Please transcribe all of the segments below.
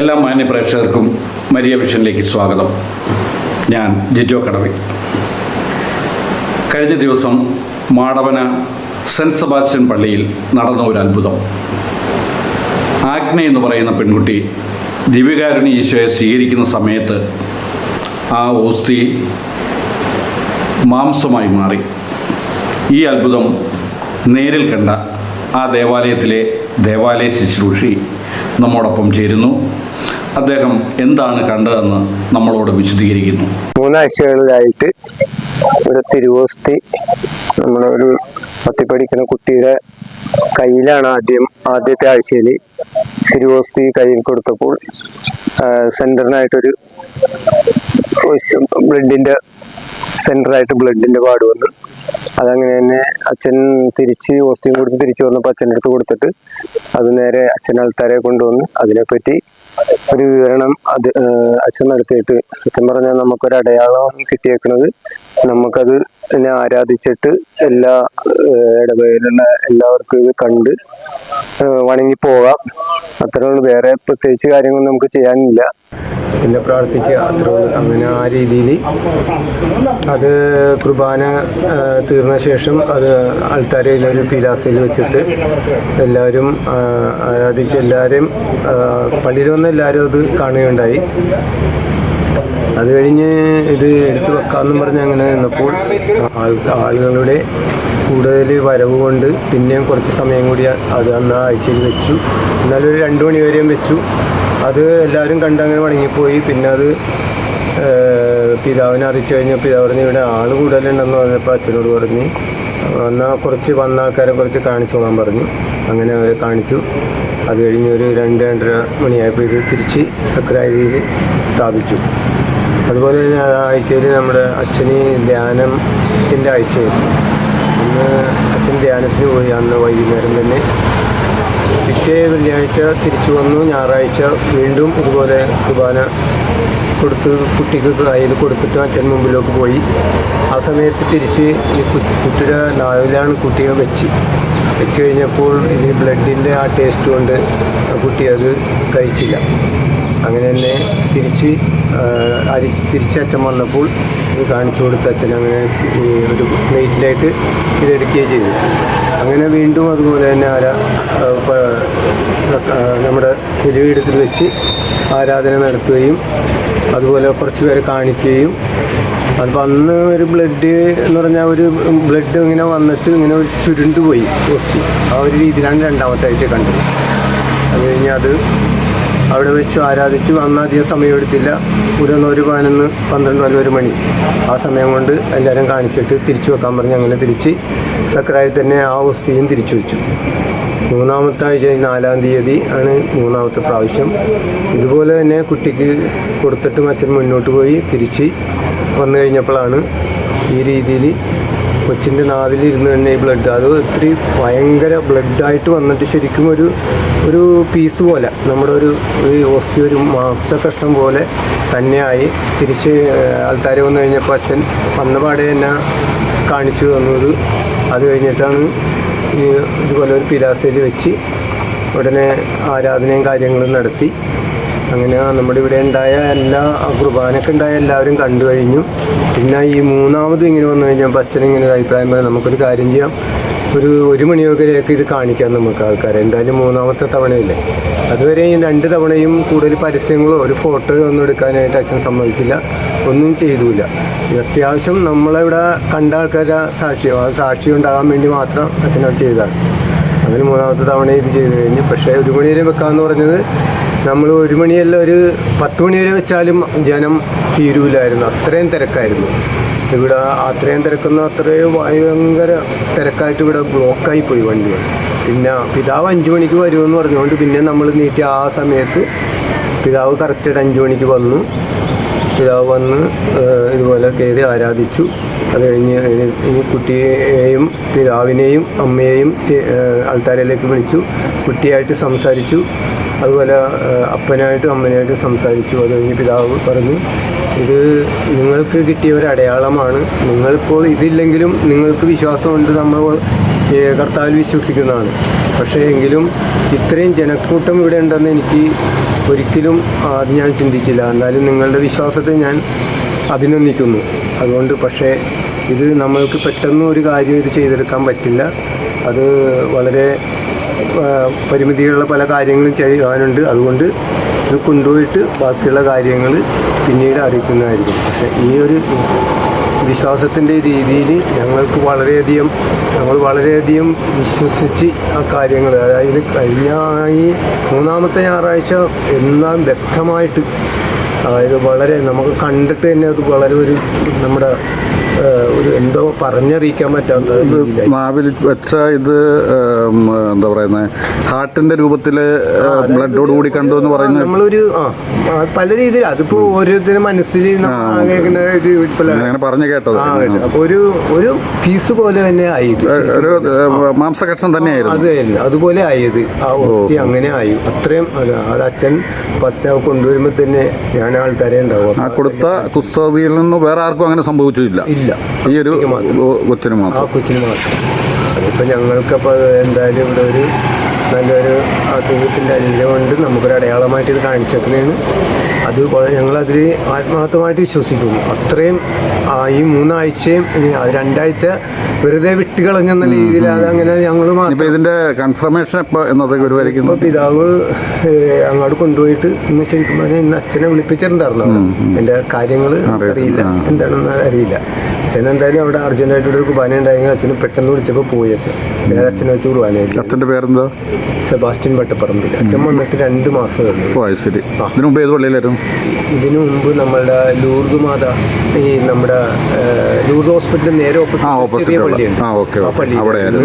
എല്ലാ മാന്യ പ്രേക്ഷകർക്കും മരിയ വിഷനിലേക്ക് സ്വാഗതം. ഞാൻ ജിജോ കടവി. കഴിഞ്ഞ ദിവസം മാടവന സെന്റ് സെബാസ്റ്റ്യൻ പള്ളിയിൽ നടന്ന ഒരു അത്ഭുതം. ആഗ്ന എന്ന് പറയുന്ന പെൺകുട്ടി ദിവ്യകാരുണി ഈശോയെ സ്വീകരിക്കുന്ന സമയത്ത് ആ ഓസ്തി മാംസമായി മാറി. ഈ അത്ഭുതം നേരിൽ കണ്ട ആ ദേവാലയത്തിലെ ദേവാലയ ശുശ്രൂഷി നമ്മോടൊപ്പം ചേരുന്നു. അദ്ദേഹം എന്താണ് കണ്ടതെന്ന് നമ്മളോട് വിശദീകരിക്കുന്നു. മൂന്നാഴ്ചകളിലായിട്ട് ഇവിടെ തിരുവോസ്തി നമ്മുടെ ഒരു പത്തി പഠിക്കുന്ന കുട്ടിയുടെ കയ്യിലാണ് ആദ്യം ആദ്യത്തെ ആഴ്ചയിൽ തിരുവോസ്തി കയ്യിൽ കൊടുത്തപ്പോൾ സെന്ററിനായിട്ടൊരു ബ്ലഡിന്റെ സെന്ററായിട്ട് ബ്ലഡിന്റെ പാട് വന്നു. അതങ്ങനെ തന്നെ അച്ഛൻ തിരിച്ച് ഓസ്റ്റിയും കൊടുത്ത് തിരിച്ചു വന്നപ്പോൾ അച്ഛന്റെ അടുത്ത് കൊടുത്തിട്ട് അത് നേരെ അച്ഛൻ ആൾക്കാരെ കൊണ്ടുവന്ന് അതിനെപ്പറ്റി ഒരു വിവരണം അത് അച്ഛൻ നടത്തിയിട്ട്. അച്ഛൻ പറഞ്ഞാൽ നമുക്കൊരു അടയാളം കിട്ടിയേക്കണത് നമുക്കത് എന്നെ ആരാധിച്ചിട്ട് എല്ലാ ഏഹ് എല്ലാവർക്കും ഇത് കണ്ട് വണങ്ങി പോകാം. അത്രയുള്ള വേറെ പ്രത്യേകിച്ച് കാര്യങ്ങൾ നമുക്ക് ചെയ്യാനില്ല. പിന്നെ പ്രാർത്ഥിക്കുക. അത്രേ അങ്ങനെ ആ രീതിയിൽ അത് കുർബാന തീർന്ന ശേഷം അത് ആൾക്കാരയിൽ ഒരു പിലാസയിൽ വെച്ചിട്ട് എല്ലാവരും ആരാധിച്ച് എല്ലാവരും വന്ന എല്ലാവരും അത് കാണുകയുണ്ടായി. അത് കഴിഞ്ഞ് ഇത് എടുത്തു വെക്കാമെന്നും പറഞ്ഞ് അങ്ങനെ നിന്നപ്പോൾ ആളുകളുടെ കൂടുതൽ വരവ് കൊണ്ട് പിന്നെയും കുറച്ച് സമയം കൂടി അത് അന്ന് ആ ആഴ്ചയിൽ വെച്ചു. എന്നാലും ഒരു രണ്ട് മണി വരെയും വെച്ചു. അത് എല്ലാവരും കണ്ടങ്ങനെ മടങ്ങിപ്പോയി പിന്നെ അത് പിതാവിനെ അറിയിച്ചു കഴിഞ്ഞപ്പോൾ പിതാവ് പറഞ്ഞു ഇവിടെ ആൾ കൂടുതലുണ്ടെന്ന് പറഞ്ഞപ്പോൾ അച്ഛനോട് പറഞ്ഞ്. എന്നാൽ കുറച്ച് വന്ന ആൾക്കാരെ കുറച്ച് കാണിച്ചോളാൻ പറഞ്ഞു. അങ്ങനെ അവരെ കാണിച്ചു. അത് കഴിഞ്ഞ് ഒരു രണ്ട് രണ്ടര മണിയായപ്പോൾ ഇത് തിരിച്ച് സക്രാരിയിൽ സ്ഥാപിച്ചു. അതുപോലെ തന്നെ ആഴ്ചയിൽ നമ്മുടെ അച്ഛന് ധ്യാനത്തിന്റെ ആഴ്ചയിൽ അന്ന് അച്ഛൻ ധ്യാനത്തിന് പോയി അന്ന് വൈകുന്നേരം തന്നെ. പിറ്റേ വെള്ളിയാഴ്ച തിരിച്ചു വന്നു. ഞായറാഴ്ച വീണ്ടും ഇതുപോലെ കുർബാന കൊടുത്ത് കുട്ടിക്ക് കയ്യിൽ കൊടുത്തിട്ട് അച്ഛൻ മുമ്പിലേക്ക് പോയി. ആ സമയത്ത് തിരിച്ച് ഈ കുട്ടിയുടെ നാവിലാണ് കുട്ടിയെ വെച്ച്. വെച്ച് കഴിഞ്ഞപ്പോൾ ഇതിന് ബ്ലഡിന്റെ ആ ടേസ്റ്റ് കൊണ്ട് കുട്ടി അത് കഴിച്ചില്ല. അങ്ങനെ തന്നെ തിരിച്ച് അരി തിരിച്ച് അച്ഛൻ വന്നപ്പോൾ ഇത് കാണിച്ചു കൊടുത്ത് അച്ഛൻ അങ്ങനെ ഒരു പ്ലേറ്റിലേക്ക് ഇത് എടുക്കുകയും ചെയ്തു. അങ്ങനെ വീണ്ടും അതുപോലെ തന്നെ ആരാ നമ്മുടെ പുലിവീടത്തിൽ വെച്ച് ആരാധന നടത്തുകയും അതുപോലെ കുറച്ച് പേരെ കാണിക്കുകയും. അതിപ്പോൾ അന്ന് ഒരു ബ്ലഡ് എന്ന് പറഞ്ഞാൽ ഒരു ബ്ലഡ് ഇങ്ങനെ വന്നിട്ട് ഇങ്ങനെ ഒരു ചുരുണ്ട് പോയി വസ്തു ആ ഒരു രീതിയിലാണ് രണ്ടാമത്തെ ആഴ്ച കണ്ടത്. അത് കഴിഞ്ഞാൽ അത് അവിടെ വെച്ച് ആരാധിച്ചു. അന്ന് അധികം സമയം എടുത്തില്ല ഒരു ഒരു പതിനൊന്ന് പന്ത്രണ്ട് വരെ ഒരു മണി. ആ സമയം കൊണ്ട് എല്ലാവരും കാണിച്ചിട്ട് തിരിച്ചു വെക്കാൻ പറഞ്ഞ് അങ്ങനെ തിരിച്ച് സക്രായി തന്നെ ആ വസ്തിയും തിരിച്ചു വെച്ചു. മൂന്നാമത്തെ ആഴ്ച നാലാം തീയതി ആണ് മൂന്നാമത്തെ പ്രാവശ്യം. ഇതുപോലെ തന്നെ കുട്ടിക്ക് കൊടുത്തിട്ട് അച്ഛൻ മുന്നോട്ട് പോയി തിരിച്ച് വന്നു കഴിഞ്ഞപ്പോഴാണ് ഈ രീതിയിൽ കൊച്ചിന്റെ നാവിലിരുന്ന് തന്നെ ഈ ബ്ലഡ് അത് ഒത്തിരി ഭയങ്കര ബ്ലഡായിട്ട് വന്നിട്ട് ശരിക്കും ഒരു ഒരു പീസ് പോലെ നമ്മുടെ ഒരു ഓസ്തി ഒരു മാംസകഷ്ണം പോലെ തന്നെയായി തിരിച്ച് ആൾക്കാർ വന്നു കഴിഞ്ഞപ്പോൾ അച്ഛൻ വന്നപാടെ തന്നെ കാണിച്ചു തന്നത്. അത് കഴിഞ്ഞിട്ടാണ് ഈ ഇതുപോലെ ഒരു പിലാസയിൽ വെച്ച് ഉടനെ ആരാധനയും കാര്യങ്ങളും നടത്തി. അങ്ങനെ നമ്മുടെ ഇവിടെ ഉണ്ടായ എല്ലാ കുർബാനൊക്കെ ഉണ്ടായ എല്ലാവരും കണ്ടു കഴിഞ്ഞു. പിന്നെ ഈ മൂന്നാമത് ഇങ്ങനെ വന്നു കഴിഞ്ഞപ്പോൾ അച്ഛൻ ഇങ്ങനെ ഒരു അഭിപ്രായം പറയാം നമുക്കൊരു കാര്യം ചെയ്യാം. ഒരു ഒരു മണിയൊക്കെയൊക്കെ ഇത് കാണിക്കാം നമുക്ക് ആൾക്കാരെ. എന്തായാലും മൂന്നാമത്തെ തവണയില്ലേ? അതുവരെ ഈ രണ്ട് തവണയും കൂടുതൽ പരസ്യങ്ങളോ ഒരു ഫോട്ടോ ഒന്നും എടുക്കാനായിട്ട് അച്ഛൻ സമ്മതിച്ചില്ല. ഒന്നും ചെയ്തില്ല അത്യാവശ്യം നമ്മളിവിടെ കണ്ട ആൾക്കാരുടെ സാക്ഷിയോ ആ സാക്ഷി ഉണ്ടാകാൻ വേണ്ടി മാത്രം അച്ഛനത് ചെയ്തതാണ്. അങ്ങനെ മൂന്നാമത്തെ തവണ ഇത് ചെയ്ത് കഴിഞ്ഞു. പക്ഷേ ഒരു മണി വരെ വെക്കാമെന്ന് പറഞ്ഞത് നമ്മൾ ഒരു മണിയല്ല ഒരു പത്ത് മണി വരെ വെച്ചാലും ജനം തീരൂലായിരുന്നു. അത്രയും തിരക്കായിരുന്നു. ഇവിടെ അത്രയും തിരക്കുന്ന അത്രയും ഭയങ്കര തിരക്കായിട്ട് ഇവിടെ ബ്ലോക്കായി പോയി വണ്ടികൾ പിന്നെ പിതാവ് അഞ്ചു മണിക്ക് വരുമെന്ന് പറഞ്ഞുകൊണ്ട് പിന്നെ നമ്മൾ നീട്ടി ആ സമയത്ത് പിതാവ് കറക്റ്റായിട്ട് അഞ്ചു മണിക്ക് വന്നു. പിതാവ് വന്ന് ഇതുപോലെ കയറി ആരാധിച്ചു. അത് കഴിഞ്ഞ് ഇനി കുട്ടിയെയും പിതാവിനെയും അമ്മയെയും ആൾത്താരയിലേക്ക് വിളിച്ചു. കുട്ടിയായിട്ട് സംസാരിച്ചു. അതുപോലെ അപ്പനായിട്ടും അമ്മനായിട്ടും സംസാരിച്ചു. അത് കഴിഞ്ഞ് പിതാവ് പറഞ്ഞു ഇത് നിങ്ങൾക്ക് കിട്ടിയ ഒരു അടയാളമാണ്. നിങ്ങളിപ്പോൾ ഇതില്ലെങ്കിലും നിങ്ങൾക്ക് വിശ്വാസമുണ്ട് നമ്മൾ കർത്താവിൽ വിശ്വസിക്കുന്നതാണ്. പക്ഷേ എങ്കിലും ഇത്രയും ജനക്കൂട്ടം ഇവിടെ ഉണ്ടെന്ന് എനിക്ക് ഒരിക്കലും അത് ഞാൻ ചിന്തിച്ചില്ല. എന്നാലും നിങ്ങളുടെ വിശ്വാസത്തെ ഞാൻ അഭിനന്ദിക്കുന്നു. അതുകൊണ്ട് പക്ഷേ ഇത് നമ്മൾക്ക് പെട്ടെന്ന് ഒരു കാര്യം ഇത് ചെയ്തെടുക്കാൻ പറ്റില്ല. അത് വളരെ പരിമിതികളുള്ള പല കാര്യങ്ങളും ചെയ്യാനുണ്ട് അതുകൊണ്ട് ഇത് കൊണ്ടുപോയിട്ട് ബാക്കിയുള്ള കാര്യങ്ങൾ പിന്നീട് അറിയിക്കുന്നതായിരിക്കും. പക്ഷേ ഈ ഒരു വിശ്വാസത്തിന്റെ രീതിയിൽ ഞങ്ങൾക്ക് വളരെയധികം ഞങ്ങൾ വളരെയധികം വിശ്വസിച്ച് ആ കാര്യങ്ങൾ അതായത് കഴിഞ്ഞ ഈ മൂന്നാമത്തെ ഞായറാഴ്ച എന്നാൽ വ്യക്തമായിട്ട് അതായത് വളരെ നമുക്ക് കണ്ടിട്ട് തന്നെ അത് വളരെ ഒരു നമ്മുടെ ഒരു എന്തോ പറഞ്ഞറിയിക്കാൻ പറ്റാത്ത മാവിൽ വെച്ച ഇത് എന്താ പറയുന്നത് ഹാർട്ടിന്റെ രൂപത്തിൽ ബ്ലഡോട് കൂടി കണ്ടു എന്ന് പറയുന്നത് നമ്മളൊരു പല രീതിയിൽ അതിപ്പോ ഓരോരുത്തരും മനസ്സിൽ കേൾക്കുന്ന ഒരു അങ്ങനെ പറഞ്ഞു കേട്ടത്. അപ്പൊ ഒരു ഒരു പീസ് പോലെ തന്നെ ആയത് ഒരു മാംസകഷ്ണം തന്നെയായിരുന്നു. അത് തന്നെ. അതുപോലെ ആയത്. ആ ഓക്കെ അങ്ങനെ ആയി. അത്രയും അത് അച്ഛൻ ഫസ്റ്റ് കൊണ്ടുവരുമ്പോ തന്നെ ഞാൻ ആൾക്കാരെ ഉണ്ടാവും. ആ കൊടുത്ത കുസ്തവിയിൽ നിന്ന് വേറെ ആർക്കും അങ്ങനെ സംഭവിച്ചില്ല. ഇല്ല. ഈ ഒരു കൊച്ചിന് ആ മാത്രം കൊച്ചിന് മാത്രം. അതിപ്പോൾ ഞങ്ങൾക്കപ്പോൾ എന്തായാലും ഇവിടെ ഒരു നല്ലൊരു അദ്ദേഹത്തിന്റെ അനുഗ്രഹം കൊണ്ട് നമുക്കൊരു അടയാളമായിട്ട് ഇത് കാണിച്ചേക്കുന്നതാണ്. അത് ഞങ്ങളതിൽ ആത്മാർത്ഥമായിട്ട് വിശ്വസിക്കുന്നു. അത്രയും ഈ മൂന്നാഴ്ചയും രണ്ടാഴ്ച വെറുതെ വിട്ടുകളഞ്ഞെന്ന രീതിയിൽ അതങ്ങനെ ഞങ്ങൾ മാത്രം കൺഫർമേഷൻ ഇപ്പോൾ പിതാവ് അങ്ങോട്ട് കൊണ്ടുപോയിട്ട് ഇന്ന് ശരിക്കും പറഞ്ഞാൽ ഇന്ന് അച്ഛനെ വിളിപ്പിച്ചിട്ടുണ്ടായിരുന്നു എന്റെ എന്റെ കാര്യങ്ങൾ അറിയില്ല. എന്താണെന്ന് അറിയില്ല. അച്ഛൻ എന്തായാലും അവിടെ അർജന്റായിട്ട് ഒരു കുർബാന ഉണ്ടായെങ്കിൽ അച്ഛന് പെട്ടെന്ന് വിളിച്ചപ്പോൾ പോയി അച്ഛൻ. വേറെ അച്ഛനെ വെച്ച് കുർബാനയായിട്ട് അച്ഛന്റെ പേരെന്താ? സെബാസ്റ്റ്യൻ വട്ടപ്പറമ്പിൽ അച്ഛൻ വന്നിട്ട് രണ്ട് മാസം കഴിഞ്ഞു ശരി. ഇതിനു മുമ്പ് ഏത് പള്ളിയിലായിരുന്നു? ഇതിനു മുമ്പ് നമ്മളുടെ ലൂർദ് മാത ഈ നമ്മുടെ ലൂർദ് ഹോസ്പിറ്റലിൽ നേരെ ഓപ്പോസിറ്റ് ചെറിയ. പള്ളിയുണ്ട്. ആ. പള്ളിയിൽ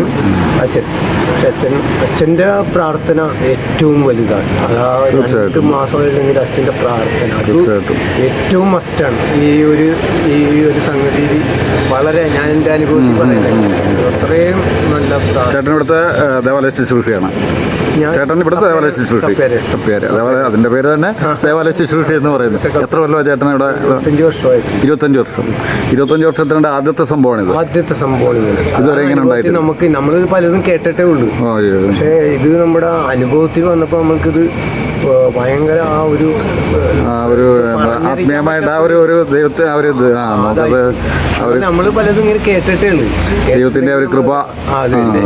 അച്ഛൻ. പക്ഷെ അച്ഛൻ അച്ഛന്റെ പ്രാർത്ഥന ഏറ്റവും വലുതാണ്. അതാ രണ്ട്. മാസം കഴിഞ്ഞെങ്കിൽ അച്ഛന്റെ പ്രാർത്ഥന. അത്. ഏറ്റവും മസ്റ്റാണ് ഈ ഒരു ഈ ഒരു സംഗതിയിൽ വളരെ ഞാൻ എന്റെ അനുഭവത്തിൽ പറയുന്നത് അത്രയും നല്ല ചേട്ടൻ ഇവിടുത്തെ ദേവാലയ ശുശ്രൂഷയാണ്. ചേട്ടൻ ഇവിടുത്തെ ദേവാലയ ശുശ്രൂഷ. പേര് ദേവാലയ അതിന്റെ പേര് തന്നെ ദേവാലയ ശുശ്രൂഷ എന്ന് പറയുന്നത് എത്ര കൊല്ലമാണ് ചേട്ടൻ ഇവിടെ ഇരുപത്തഞ്ച് വർഷം. ഇരുപത്തഞ്ച് വർഷത്തിന്റെ ആദ്യത്തെ സംഭവമാണ് ആദ്യത്തെ സംഭവം ഇങ്ങനെ ഇതുവരെ ഇങ്ങനെ ഉണ്ടായിട്ട് നമുക്ക് നമ്മൾ പലതും കേട്ടിട്ടേ ഉള്ളൂ. പക്ഷേ ഇത് നമ്മുടെ അനുഭവത്തിൽ വന്നപ്പോൾ നമ്മൾക്കിത് ഏഹ്, ഭയങ്കര ആ ഒരു ആ ഒരു ആത്മീയമായിട്ട് ആ ഒരു ഒരു ദൈവത്തെ ആ ഒരു ആ നമുക്കത് നമ്മൾ പലതും ഇങ്ങനെ കേട്ടിട്ടേ ഉള്ളൂ ദൈവത്തിന്റെ ഒരു കൃപ. അപ്പൊ അതെ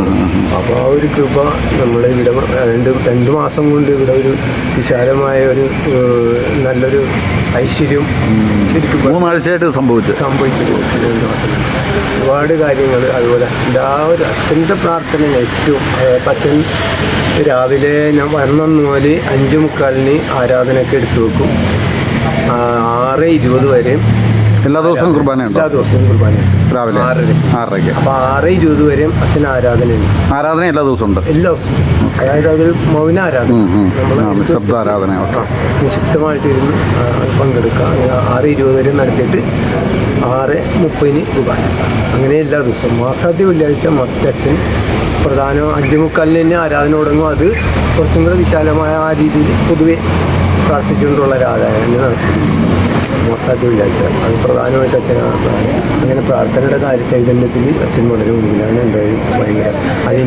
ആ ഒരു കൃപ നമ്മളെ ഇവിടെ രണ്ട് രണ്ട് മാസം കൊണ്ട് ഇവിടെ ഒരു വിശാലമായ ഒരു നല്ലൊരു ഐശ്വര്യം ശരിക്കും മൂന്നാഴ്ചയായിട്ട് സംഭവിച്ചു. സംഭവിച്ചു രണ്ട് മാസം ഒരുപാട് കാര്യങ്ങൾ അതുപോലെ അച്ഛന്റെ ആ ഒരു അച്ഛന്റെ പ്രാർത്ഥന ഏറ്റവും അച്ഛൻ രാവിലെ ഞാൻ വന്നു മുതൽ അഞ്ച് മുക്കാലിന് ആരാധനയൊക്കെ എടുത്തു വെക്കും. ആറ് ഇരുപത് വരെ. എല്ലാ ദിവസവും കുർബാനയുണ്ടോ? എല്ലാ ദിവസവും കുർബാന രാവിലെ ആറര ആറരയ്ക്ക്. അപ്പോൾ ആറ് ഇരുപത് വരെയും അച്ഛൻ ആരാധനയുണ്ട്. ആരാധന എല്ലാ ദിവസവും ഉണ്ട്? എല്ലാ ദിവസവും അതായത് അതൊരു മൗന ആരാധന. നമ്മൾ നിശബ്ദ ആരാധന നിശബ്ദമായിട്ട് ഇരുന്ന് പങ്കെടുക്കുക. ആറ് ഇരുപത് വരെ നടത്തിയിട്ട് ആറ് മുപ്പതിന് കുർബാന. അങ്ങനെ എല്ലാ ദിവസവും. മാസാദ്യ വെള്ളിയാഴ്ച മസ്റ്റ് അച്ഛൻ പ്രധാന അഞ്ചുമുക്കാലിന് തന്നെ ആരാധന തുടങ്ങും അത് കുറച്ചും കൂടെ വിശാലമായ ആ രീതിയിൽ പൊതുവെ പ്രാർത്ഥിച്ചുകൊണ്ടുള്ള ഒരു ആരാധന മാസാദ്യ വെള്ളിയാഴ്ച അത് പ്രധാനമായിട്ട് അച്ഛൻ അങ്ങനെ പ്രാർത്ഥനയുടെ കാര്യ ചൈതന്യത്തിൽ അച്ഛൻ വളരെ മുന്നിലാണ് എന്റെ ഭയങ്കര അത്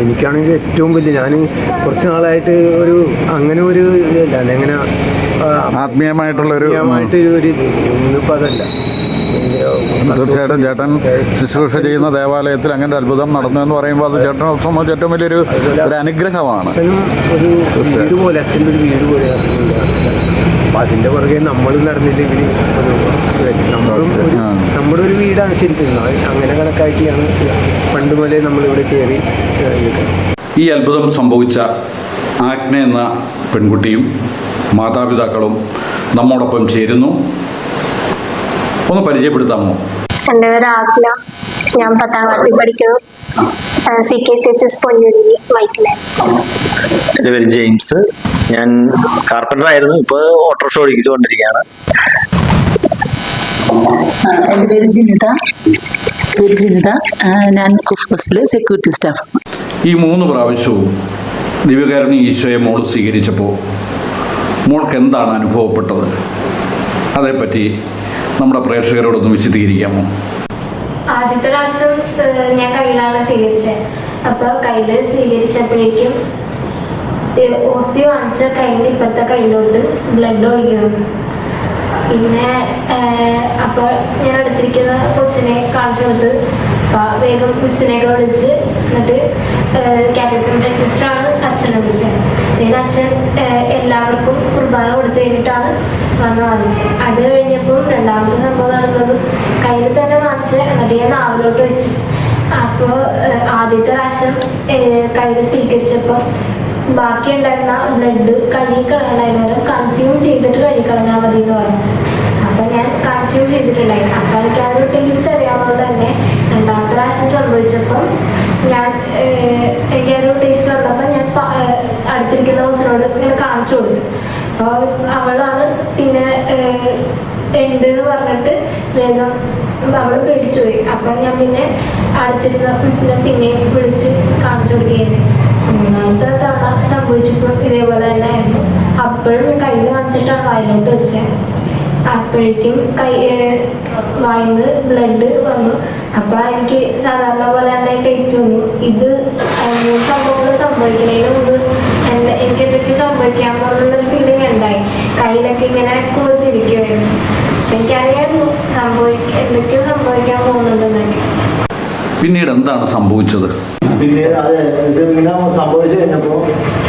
എനിക്കാണെങ്കിൽ ഏറ്റവും വലിയ ഞാൻ കുറച്ച് നാളായിട്ട് ഒരു അങ്ങനെ ഒരു ഇതല്ല. അങ്ങനെ ആത്മീയമായിട്ടുള്ള ഒരു ആത്മീയമായിട്ട് ഒരു ഇത്. ഇന്നിപ്പോൾ അതല്ല. തീർച്ചയായിട്ടും ചേട്ടൻ ശുശ്രൂഷ ചെയ്യുന്ന ദേവാലയത്തിൽ അങ്ങനെ ഒരു അത്ഭുതം നടന്നു എന്ന് പറയുമ്പോൾ അത് ചേട്ടനെ സംബന്ധിച്ച് ഏറ്റവും വലിയൊരു ഒരു അനുഗ്രഹമാണ്. ഒരു വീട് പോലെ അച്ഛന്റെ ഒരു വീട് പോലെ അച്ഛനുണ്ട്. അപ്പം അതിന്റെ പുറകെ നമ്മൾ നടന്നില്ലെങ്കിൽ. നമ്മളും ഒരു. നമ്മുടെ ഒരു വീടാണ് ശരിക്കും. അങ്ങനെ കണക്കാക്കിയാണ് പണ്ട് മുതലേ നമ്മളിവിടെ കയറി ഈ അത്ഭുതം സംഭവിച്ച ആഗ്ന എന്ന പെൺകുട്ടിയും മാതാപിതാക്കളും നമ്മോടൊപ്പം ചേരുന്നു. ഒന്ന് പരിചയപ്പെടുത്താമോ? എന്റെ പേര് ആസ്ല ഞാൻ പത്താം ക്ലാസ്സിൽ പഠിക്കുന്നു. C K C H S Ponnuri വൈറ്റിലെ. എന്റെ പേര് ജെയിംസ്. ഞാൻ കാർപ്പന്റർ ആയിരുന്നു ഇപ്പോൾ ഓട്ടോറിക്ഷ ഓടിച്ചുകൊണ്ടിരിക്കുകയാണ്. ആ, എന്റെ പേര് ജിനിത. പേര് ജിനിത. ഞാൻ കുഫ് സെക്യൂരിറ്റി സ്റ്റാഫ് ഈ മൂന്ന് പ്രാവശ്യവും ദിവ്യകാരുണ്യ ഈശോയെ മോൾ സ്വീകരിച്ചപ്പോൾ മോൾക്ക് എന്താണ് അനുഭവപ്പെട്ടത്? അതേപ്പറ്റി നമ്മുടെ പ്രേക്ഷകരോടൊന്ന് വിശദീകരിക്കാമോ? ആദ്യത്തെ പ്രാവശ്യം ഞാൻ കയ്യിലാണ് സ്വീകരിച്ചത് അപ്പോൾ കയ്യിൽ സ്വീകരിച്ചപ്പോഴേക്കും ഓസ്തി വാങ്ങിച്ച കയ്യിൽ ഇപ്പത്തെ കയ്യിലോട്ട് ബ്ലഡ് ഒഴുകി പിന്നെ അപ്പോൾ ഞാൻ അടുത്തിരിക്കുന്ന കൊച്ചിനെ കാണിച്ചു കൊടുത്ത് അപ്പൊ വേഗം മിസ്സിനെയൊക്കെ വിളിച്ച് എന്നിട്ട് കാറ്റസിം ഡെന്റിസ്റ്റാണ് അച്ഛനെ വിളിച്ചത്. പിന്നെ അച്ഛൻ എല്ലാവർക്കും കുർബാന കൊടുത്തു കഴിഞ്ഞിട്ടാണ് വന്ന് വാങ്ങിച്ചു അത് കഴിഞ്ഞപ്പോൾ രണ്ടാമത്തെ സംഭവം നടന്നത് കയ്യിൽ തന്നെ വാങ്ങിച്ച് എന്നിട്ട് ഞാൻ നാവിലോട്ട് വെച്ചു. അപ്പോൾ ആദ്യത്തെ പ്രാവശ്യം കയ്യിൽ സ്വീകരിച്ചപ്പോൾ ബാക്കി ഉണ്ടായിരുന്ന ബ്ലഡ് കഴുകി പകരം കൺസ്യൂം ചെയ്തിട്ട് കഴുകി കളഞ്ഞാൽ മതി എന്ന് പറഞ്ഞു. അപ്പം ഞാൻ കൺസ്യൂം ചെയ്തിട്ടുണ്ടായിരുന്നു അപ്പം എനിക്ക് ആ ഒരു ടേസ്റ്റ് അറിയാവുന്നതുകൊണ്ട് തന്നെ രണ്ടാമത്തെ പ്രാവശ്യം സംഭവിച്ചപ്പം ഞാൻ എനിക്ക് ആ ഒരു ടേസ്റ്റ് വന്നപ്പോൾ ഞാൻ അടുത്തിരിക്കുന്ന ഹൗസിനോട് ഇങ്ങനെ കാണിച്ചു കൊടുത്തു. അപ്പോൾ അവളാണ് പിന്നെ ഉണ്ട് എന്ന് പറഞ്ഞിട്ട് വേഗം അവൾ പേടിച്ചു പോയി അപ്പൊ ഞാൻ പിന്നെ അടുത്തിരുന്ന മിസ്സിനെ പിന്നെയും വിളിച്ച് കാണിച്ചു കൊടുക്കുകയായിരുന്നു. മൂന്നാമത്തെ തവണ സംഭവിച്ചപ്പോഴും ഇതേപോലെ തന്നെ ആയിരുന്നു അപ്പോഴും ഞാൻ കയ്യിൽ വാങ്ങിച്ചിട്ടാണ് വായിലോട്ട് വെച്ചത് അപ്പോഴേക്കും കൈ വായിന്ന് ബ്ലഡ് വന്നു. അപ്പൊ എനിക്ക് സാധാരണ പോലെ തന്നെ ടേസ്റ്റ് വന്നു. ഇത് സംഭവങ്ങൾ സംഭവിക്കുന്നതിന് മുമ്പ് എനിക്ക് എന്തൊക്കെ സംഭവിക്കാൻ പോകുന്നൊരു ഫീലിംഗ് ഉണ്ടായി. കയ്യിലൊക്കെ ഇങ്ങനെ കൂർത്തിരിക്കുമായിരുന്നു എനിക്കറിയായിരുന്നു സംഭവിക്ക എന്തൊക്കെയോ സംഭവിക്കാൻ പോകുന്നുണ്ടെന്നൊക്കെ. പിന്നീട് എന്താണ് സംഭവിച്ചത്? പിന്നീട് അത് ഇത് ഇങ്ങനെ സംഭവിച്ചു കഴിഞ്ഞപ്പോ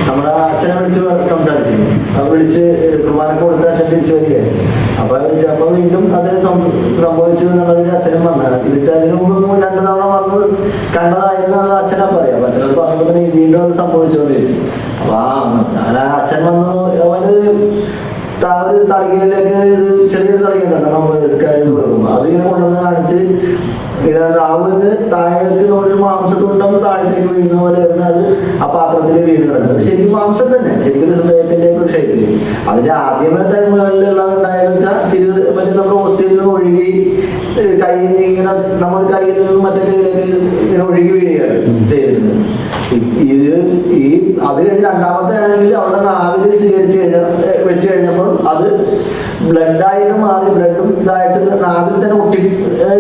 നമ്മുടെ അച്ഛനെ വിളിച്ച് സംസാരിച്ചു അത് വിളിച്ച് കുർബാനക്ക് കൊടുത്ത് അച്ഛൻ തിരിച്ചു വരികയായിരുന്നു അപ്പൊ വിളിച്ചപ്പോ വീണ്ടും അത് സംഭവിച്ചു എന്നുള്ളതിൽ അച്ഛനും പറഞ്ഞത് ഇത് വെച്ചാൽ അതിന് മുമ്പ് രണ്ടു തവണ വന്നത് കണ്ടതായിരുന്നു അത് അച്ഛനാ പറയാം അപ്പൊ അച്ഛനോട് പറഞ്ഞപ്പോ വീണ്ടും അത് സംഭവിച്ചു എന്ന് ചോദിച്ചു. അപ്പൊ ആ ആ അച്ഛൻ വന്നു. അവന് ഒരു തളികയിലേക്ക് ചെറിയൊരു തളികയുണ്ടല്ലോ നമ്മൾ കാര്യം കൊടുക്കും. അതിങ്ങനെ കൊണ്ടുവന്ന് കാണിച്ച് ഇങ്ങനെ രാവിലെ താഴേക്ക് നമ്മളൊരു മാംസത്തുണ്ടം താഴത്തേക്ക് വീഴുന്ന പോലെയാണ് അത് ആ പാത്രത്തിൽ കിടക്കുന്നത് ശരിക്കും മാംസം തന്നെ. ശരിക്കും ഹൃദയത്തിന്റെ ഒരു ശൈലി അതിന്റെ ആദ്യമേ ടൈമുകളിലുള്ള ഉണ്ടായെന്ന് വെച്ചാൽ തിരു മറ്റേ നമ്മുടെ ഹോസ്റ്റലിൽ നിന്ന് ഒഴുകി കൈ ഇങ്ങനെ നമ്മൾ കയ്യിൽ നിന്നും മറ്റേ കയ്യിലേക്ക് ഇങ്ങനെ ഒഴുകി വീഴുകയാണ് ചെയ്തിരുന്നത്. ഇത് ഈ അത് കഴിഞ്ഞ് രണ്ടാമത്തെ ആണെങ്കിൽ അവിടെ നാവിൽ സ്വീകരിച്ചു കഴിഞ്ഞ വെച്ച് കഴിഞ്ഞപ്പോൾ അത് ബ്ലഡായിട്ട് മാറി ബ്ലഡും ഇതായിട്ട് നാവിൽ തന്നെ ഒട്ടി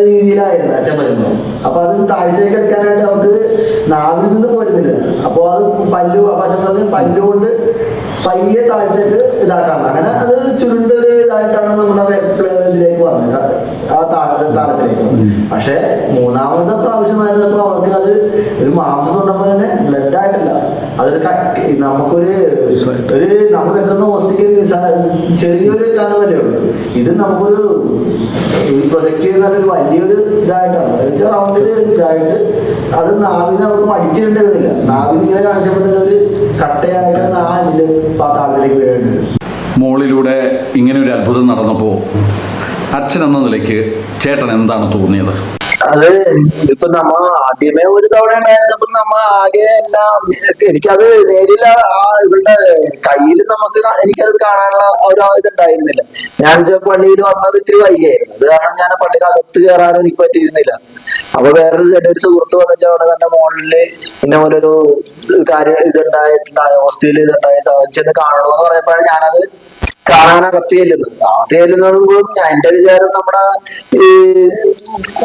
രീതിയിലായിരുന്നു അച്ഛൻ വരുമ്പോൾ അപ്പൊ അത് താഴ്ചയ്ക്ക് എടുക്കാനായിട്ട് അവർക്ക് നാവിൽ നിന്ന് പോരുന്നില്ല. അപ്പോൾ അത് പല്ലു അപ്പൊ അച്ഛൻ പറഞ്ഞ് പല്ലുകൊണ്ട് പയ്യെ താഴ്ത്തേക്ക് ഇതാക്കാം അങ്ങനെ അത് ചുരുണ്ട ഒരു ഇതായിട്ടാണ് നമ്മുടെ ഇതിലേക്ക് വന്നത്. ആ താഴത്തെ താഴത്തിലേക്ക്. പക്ഷെ മൂന്നാമത്തെ പ്രാവശ്യമായിരുന്നപ്പോൾ അവർക്ക് അത് ഒരു മാംസം തൊണ്ടപ്പോൾ തന്നെ ബ്ലഡ് ആയിട്ടല്ല. അതൊരു കട്ടി നമുക്കൊരു ഒരു നമ്മൾ വെക്കുന്ന ഹോസ്റ്റിക്ക് ചെറിയൊരു കനവല്ലേ ഉള്ളൂ. ഇത് നമുക്കൊരു പ്രൊജക്ട് ചെയ്യുന്ന ഒരു വലിയൊരു ഇതായിട്ടാണ്. റൗണ്ടിൽ ഇതായിട്ട് അത് നാവിനെ അവർക്ക് മടിച്ചിട്ടുണ്ടായിരുന്നില്ല. നാവിന് ഇങ്ങനെ കാണിച്ചപ്പോൾ ഒരു കട്ടയായിട്ട് നാവിൽ പാതാളത്തിലേക്ക് വീഴുന്നുണ്ട് മോളിലൂടെ ഇങ്ങനെ ഒരു അത്ഭുതം നടന്നപ്പോൾ അച്ഛൻ എന്ന നിലയ്ക്ക് ചേട്ടൻ എന്താണ് തോന്നിയത്? അത് ഇപ്പൊ നമ്മ ആദ്യമേ ഒരു തവണ ഉണ്ടായിരുന്നപ്പോൾ നമ്മ ആകെ എല്ലാം എനിക്കത് നേരിൽ ആ ഇവളുടെ കയ്യിൽ നമുക്ക് എനിക്കത് കാണാനുള്ള ഒരു ഇതുണ്ടായിരുന്നില്ല. ഞാൻ പള്ളിയിൽ വന്നത് ഇത്തിരി വൈകിയായിരുന്നു. അത് കാരണം ഞാൻ പള്ളിയിൽ അകത്ത് കയറാനും എനിക്ക് പറ്റിയിരുന്നില്ല. അപ്പൊ വേറൊരു എന്റെ ഒരു സുഹൃത്ത് വന്നിട്ട് അവിടെ തന്നെ മോളിൽ പിന്നെ പോലെ ഒരു കാര്യം ഇതുണ്ടായിട്ടുണ്ടായ ഹോസ്റ്റലിൽ ഇതുണ്ടായിട്ട് ചെന്ന് കാണണമെന്ന് പറഞ്ഞപ്പോഴാണ് ഞാനത് കാണാനകത്ത് കത്തിയില്ലെന്ന്. ഞാൻ എന്റെ വിചാരം നമ്മുടെ ഈ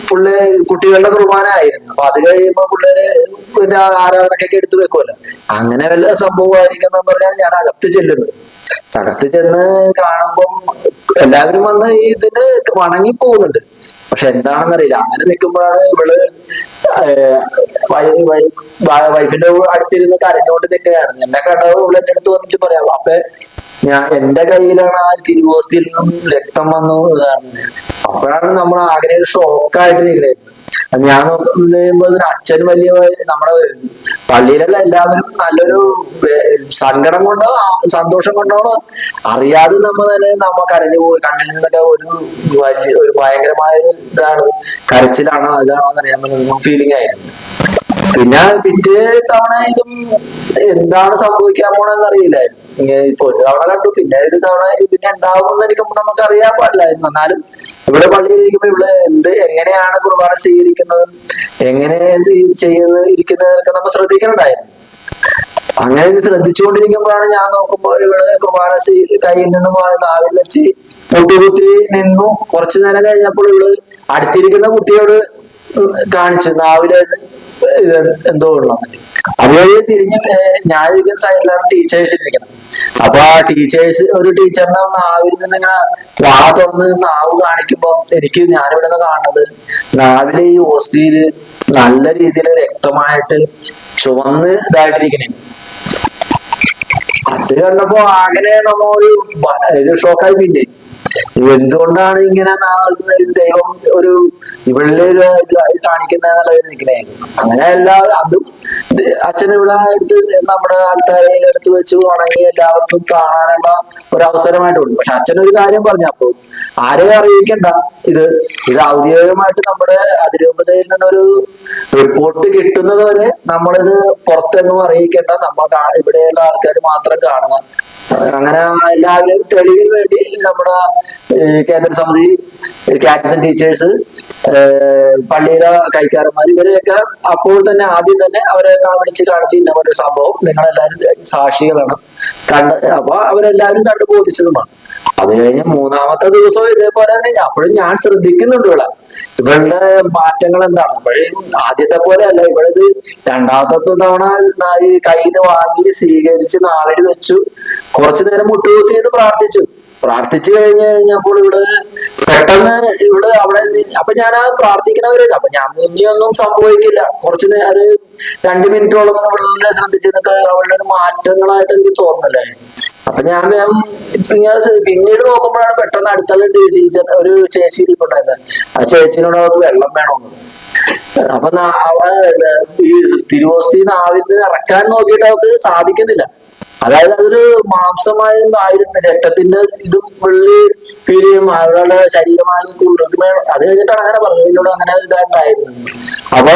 പുള്ളി കുട്ടികളുടെ കുർബാന ആയിരുന്നു അപ്പൊ അത് കഴിയുമ്പോ പിള്ളേരെ പിന്നെ ആരാധനക്കൊക്കെ എടുത്തു വെക്കുമല്ലോ അങ്ങനെ വല്ല സംഭവമായിരിക്കും എന്ന് പറഞ്ഞാൽ ഞാൻ അകത്ത് ചെല്ലുന്നത്. അകത്ത് ചെന്ന് കാണുമ്പം എല്ലാവരും വന്ന് ഇതിന് വണങ്ങി പോകുന്നുണ്ട്. പക്ഷെ എന്താണെന്നറിയില്ല. അങ്ങനെ നിൽക്കുമ്പോഴാണ് ഇവൾ വൈഫിന്റെ അടുത്തിരുന്ന് കരഞ്ഞുകൊണ്ട് നിൽക്കുകയാണ്. എന്നെ കണ്ടത് ഇവൾ എന്റെ അടുത്ത് വന്നിട്ട് പറയാം അപ്പൊ ഞാൻ എന്റെ കയ്യിലാണ് ആ തിരുവോസ്തിയിൽ നിന്നും രക്തം വന്നു അപ്പോഴാണ് നമ്മൾ ആഗ്രഹം ഷോക്കായിട്ട് നിൽക്കുന്നത്. ഞാൻ നോക്കുമ്പോൾ അച്ഛൻ വലിയ നമ്മുടെ പള്ളിയിലല്ല എല്ലാവരും നല്ലൊരു സങ്കടം കൊണ്ടോ സന്തോഷം കൊണ്ടോണോ അറിയാതെ നമ്മ തന്നെ നമ്മ കരഞ്ഞു പോയി. കണ്ണിൽ നിന്നൊക്കെ ഒരു വലിയ ഒരു ഭയങ്കരമായ ഒരു ഇതാണ്. കരച്ചിലാണോ അതാണോ എന്നറിയാൻ പറ്റുന്ന ഫീലിംഗ് ആയിരുന്നു. പിന്നെ പിറ്റേ തവണ ഇതും എന്താണ് സംഭവിക്കാൻ പോണെന്ന് അറിയില്ലായിരുന്നു ഇപ്പൊ ഒരു തവണ കണ്ടു പിന്നെ ഒരു തവണ ഇതിനെ ഉണ്ടാവുമെന്ന് എനിക്ക് നമുക്ക് അറിയാൻ പാടില്ലായിരുന്നു. എന്നാലും ഇവിടെ പള്ളിയിൽ ഇരിക്കുമ്പോ ഇവിടെ എന്ത് എങ്ങനെയാണ് കുർബാന സ്വീകരിക്കുന്നതും എങ്ങനെ ഇത് ചെയ്യുന്നത് ഇരിക്കുന്നതൊക്കെ നമ്മൾ ശ്രദ്ധിക്കണ്ടായിരുന്നു അങ്ങനെ ശ്രദ്ധിച്ചുകൊണ്ടിരിക്കുമ്പോഴാണ് ഞാൻ നോക്കുമ്പോൾ ഇവിടെ കുർബാന കയ്യിൽ നിന്നും നാവിൽ വെച്ച് മുട്ടുകുത്തി നിന്നു. കുറച്ചു നേരം കഴിഞ്ഞപ്പോൾ ഇവൾ അടുത്തിരിക്കുന്ന കുട്ടിയോട് കാണിച്ചു നാവിൽ ഇത് എന്തോ ഉള്ളത് അതുവഴി തിരിഞ്ഞ് ഞാൻ സൈഡിലാണ് ടീച്ചേഴ്സ് ഇരിക്കുന്നത്. അപ്പൊ ആ ടീച്ചേഴ്സ് ഒരു ടീച്ചറിനെ നാവിൽ നിന്ന് ഇങ്ങനെ വാ തുറന്ന് നാവ് കാണിക്കുമ്പോ എനിക്ക് ഞാനിവിടെ നിന്ന് കാണുന്നത് നാവിലെ ഈ ഓസ്തിയിൽ നല്ല രീതിയിൽ രക്തമായിട്ട് ചുവന്ന് ഇതായിട്ടിരിക്കണേ. അത് കണ്ടപ്പോ ആകെ നമ്മ ഒരു ഷോക്കായി പിന്നെ എന്തുകൊണ്ടാണ് ഇങ്ങനെ ദൈവം ഒരു ഇവളിലെ കാണിക്കുന്ന നിൽക്കണേ അങ്ങനെ എല്ലാവരും അതും അച്ഛൻ ഇവിടെ എടുത്ത് നമ്മുടെ ആൾക്കാരെ എടുത്ത് വെച്ച് ഉണങ്ങി എല്ലാവർക്കും കാണാനുള്ള ഒരു അവസരമായിട്ട് കൊടുക്കും. പക്ഷെ അച്ഛൻ ഒരു കാര്യം പറഞ്ഞു. അപ്പോ ആരെയും അറിയിക്കണ്ട. ഇത് ഇത് ഔദ്യോഗികമായിട്ട് നമ്മുടെ അതിരൂപതയിൽ നിന്നൊരു റിപ്പോർട്ട് കിട്ടുന്നത് വരെ നമ്മളിത് പുറത്തെങ്ങും അറിയിക്കേണ്ട. നമ്മൾ ഇവിടെയുള്ള ആൾക്കാർ മാത്രം കാണുക അങ്ങനെ എല്ലാവരും തെളിവിന് വേണ്ടി നമ്മുടെ കേന്ദ്ര സമിതി കാറ്റസൺ ടീച്ചേഴ്സ് പള്ളിയിലെ കൈക്കാരന്മാർ ഇവരെയൊക്കെ അപ്പോൾ തന്നെ ആദ്യം തന്നെ അവരെ കാണിച്ച് കാണിച്ച് ഇന്ന ഒരു സംഭവം. നിങ്ങളെല്ലാവരും സാക്ഷികളാണ്. കണ്ട് അപ്പൊ അവരെല്ലാവരും കണ്ടു ബോധിച്ചതുമാണ്. അത് കഴിഞ്ഞ മൂന്നാമത്തെ ദിവസവും ഇതേപോലെ തന്നെ അപ്പോഴും ഞാൻ ശ്രദ്ധിക്കുന്നുണ്ട് ഇവിടെ. ഇവളുടെ മാറ്റങ്ങൾ എന്താണ്? ഇപ്പോഴും ആദ്യത്തെ പോലെ അല്ല ഇവളിത് രണ്ടാമത്തെ തവണ കയ്യിൽ വാങ്ങി സ്വീകരിച്ച് നാളിൽ വെച്ചു. കുറച്ചു നേരം മുട്ടുകുത്തി എന്ന് പ്രാർത്ഥിച്ചു. പ്രാർത്ഥിച്ചു കഴിഞ്ഞു കഴിഞ്ഞപ്പോൾ ഇവിടെ പെട്ടെന്ന് ഇവിടെ അവിടെ അപ്പൊ ഞാൻ ആ പ്രാർത്ഥിക്കണവരെ അപ്പൊ ഞാൻ ഇനിയൊന്നും സംഭവിക്കില്ല. കുറച്ച് നേരം രണ്ട് മിനിറ്റോളം അവളെ ശ്രദ്ധിച്ചിരുന്നിട്ട് അവളുടെ ഒരു മാറ്റങ്ങളായിട്ട് എനിക്ക് തോന്നുന്നില്ലേ? അപ്പൊ ഞാൻ ഞാൻ ഇങ്ങനെ പിന്നീട് നോക്കുമ്പോഴാണ് പെട്ടെന്ന് അടുത്തുള്ള ടീച്ചർ ഒരു ചേച്ചി ഇരിപ്പുണ്ടായിരുന്നത് ആ ചേച്ചിനോട് അവർക്ക് വെള്ളം വേണമെന്ന് അപ്പൊ ഈ തിരുവോസ്തി നാവിൽ ഇറക്കാൻ നോക്കിയിട്ട് അവർക്ക് സാധിക്കുന്നില്ല. അതായത് അതൊരു മാംസമായ ആയിരുന്നു രക്തത്തിന്റെ ഇതും ഉള്ളി പിരിയും അവരുടെ ശരീരമായി കുളിർമേ അത് കഴിഞ്ഞിട്ടാണ് അങ്ങനെ പറഞ്ഞത്. എന്നോട് അങ്ങനെ ഇതായിട്ടായിരുന്നു അപ്പൊ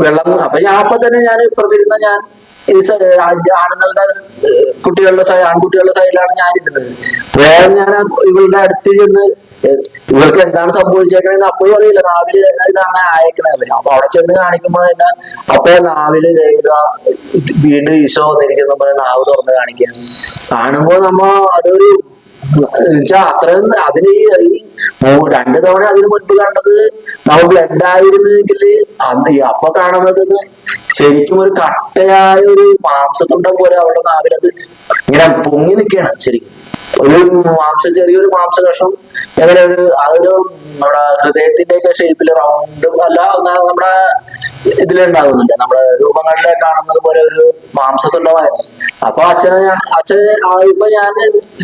വെള്ളം അപ്പൊ ഞാൻ അപ്പൊ തന്നെ ഞാൻ ഇപ്പുറത്തിരുന്ന ഞാൻ ആണുങ്ങളുടെ കുട്ടികളുടെ ആൺകുട്ടികളുടെ സൈഡിലാണ് ഞാൻ ഇരുന്നത് വേറെ ഞാൻ ഇവളുടെ അടുത്ത് ചെന്ന് ഏഹ് ഇവൾക്ക് എന്താണ് സംഭവിച്ചേക്കണെന്ന് അപ്പോഴും അറിയില്ല. രാവിലെ ഇതാണ് അയക്കണത് അപ്പൊ അവിടെ ചെന്ന് കാണിക്കുമ്പോൾ തന്നെ അപ്പൊ നാവിൽ വീണ്ടും ഈശോ വന്നിരിക്കുന്ന പോലെ നാവ് തുറന്ന് കാണിക്കാൻ കാണുമ്പോൾ നമ്മ അതൊരു അത്രയും അതിന് ഈ രണ്ടു തവണ അതിന് മുൻപ് കണ്ടത് നമ്മൾ ബ്ലഡ് ആയിരുന്നെങ്കിൽ അന്ന് അപ്പൊ കാണുന്നത് ശരിക്കും ഒരു കട്ടയായ ഒരു മാംസത്തുണ്ടം പോലെ അവളുടെ നാവിലത് ഇങ്ങനെ പൊങ്ങി നിൽക്കുകയാണ് ശരിക്കും. ഒരു മാംസ ചെറിയൊരു മാംസ കഷ്ണം അങ്ങനെ ഒരു ആ ഒരു നമ്മുടെ ഹൃദയത്തിന്റെ ഒക്കെ ഷേപ്പിൽ റൗണ്ടും അല്ല നമ്മുടെ ഇതിലുണ്ടാകുന്നുണ്ട് നമ്മുടെ രൂപങ്ങളിലെ കാണുന്നത് പോലെ ഒരു മാംസത്തുള്ളവായിരുന്നു അപ്പൊ അച്ഛനെ അച്ഛൻ ഇപ്പൊ ഞാൻ